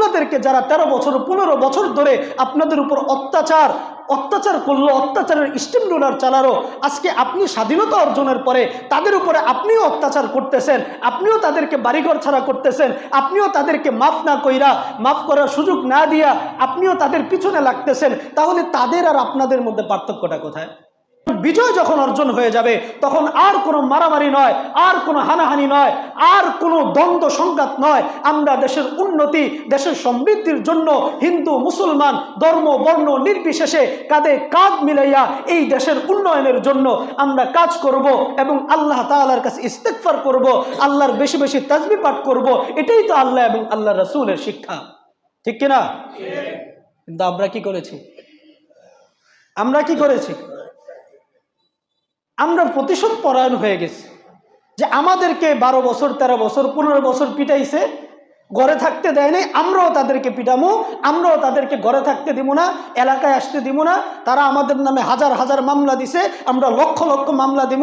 আপনাদেরকে যারা তেরো বছর, পনেরো বছর ধরে আপনাদের উপর অত্যাচার অত্যাচার করল, অত্যাচারের স্টিম রোলার চালালো, আজকে আপনি স্বাধীনতা অর্জনের পরে তাদের উপরে আপনিও অত্যাচার করতেছেন, আপনিও তাদেরকে বাড়িঘর ছাড়া করতেছেন, আপনিও তাদেরকে মাফ না কইরা, মাফ করার সুযোগ না দিয়া আপনিও তাদের পিছনে লাগতেছেন, তাহলে তাদের আর আপনাদের মধ্যে পার্থক্যটা কোথায়? বিজয় যখন অর্জন হয়ে যাবে, তখন আর কোনো মারামারি নয়, আর কোনো হানাহানি নয়, আর কোনো দ্বন্দ্ব সংঘাত নয়। আমরা দেশের উন্নতি, দেশের সমৃদ্ধির জন্য হিন্দু, মুসলমান, ধর্ম, বর্ণ নির্বিশেষে কাঁধে কাঁধ মিলাইয়া এই দেশের উন্নয়নের জন্য আমরা কাজ করব এবং আল্লাহ তাআলার কাছে ইস্তেকফার করব, আল্লাহর বেশি বেশি তাজবি পাঠ করব। এটাই তো আল্লাহ এবং আল্লাহ রসুলের শিক্ষা। ঠিক কিনা? কিন্তু আমরা কি করেছি? আমরা কি করেছি? আমরা প্রতিশোধ পরায়ণ হয়ে গেছি। যে আমাদেরকে বারো বছর, তেরো বছর, পনেরো বছর পিটাইছে, ঘরে থাকতে দেয় নাই, আমরাও তাদেরকে পিটামো, আমরাও তাদেরকে ঘরে থাকতে দিব না, এলাকায় আসতে দিব না, তারা আমাদের নামে হাজার হাজার মামলা দিছে, আমরা লক্ষ লক্ষ মামলা দিব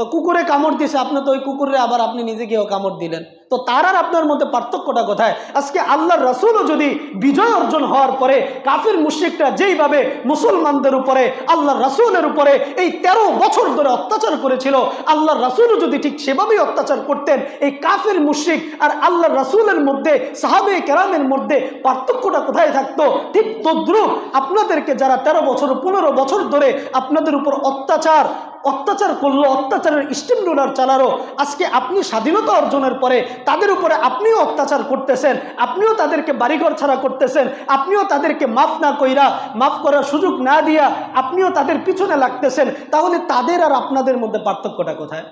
তো কুকুরে কামড় দিছে আপনি তো ওই কুকুরে আবার আপনি নিজে গিয়েও কামড় দিলেন। তো তার আর আপনার মধ্যে পার্থক্যটা কোথায়? আজকে আল্লাহর রাসূলও যদি বিজয় অর্জন হওয়ার পরে কাফির, মুশ্রিকরা যেইভাবে মুসলমানদের উপরে, আল্লাহর রাসূলের উপরে এই তেরো বছর ধরে অত্যাচার করেছিল, আল্লাহর রাসূলও যদি ঠিক সেভাবেই অত্যাচার করতেন, এই কাফির, মুশ্রিক আর আল্লাহর রাসূলের মধ্যে, সাহাবে কেরামের মধ্যে পার্থক্যটা কোথায় থাকতো? ঠিক তদ্রুপ আপনাদেরকে যারা তেরো বছর, পনেরো বছর ধরে আপনাদের উপর অত্যাচার অত্যাচার করল, অত্যাচারের স্টিম রোলার চালালো। আজকে আপনি স্বাধীনতা অর্জনের পরে তাদের উপরে আপনিও অত্যাচার করতেছেন, আপনিও তাদেরকে বাড়িঘর ছাড়া করতেছেন, আপনিও তাদেরকে মাফ না কইরা, মাফ করার সুযোগ না দিয়া আপনিও তাদের পিছনে লাগতেছেন, তাহলে তাদের আর আপনাদের মধ্যে পার্থক্যটা কোথায়?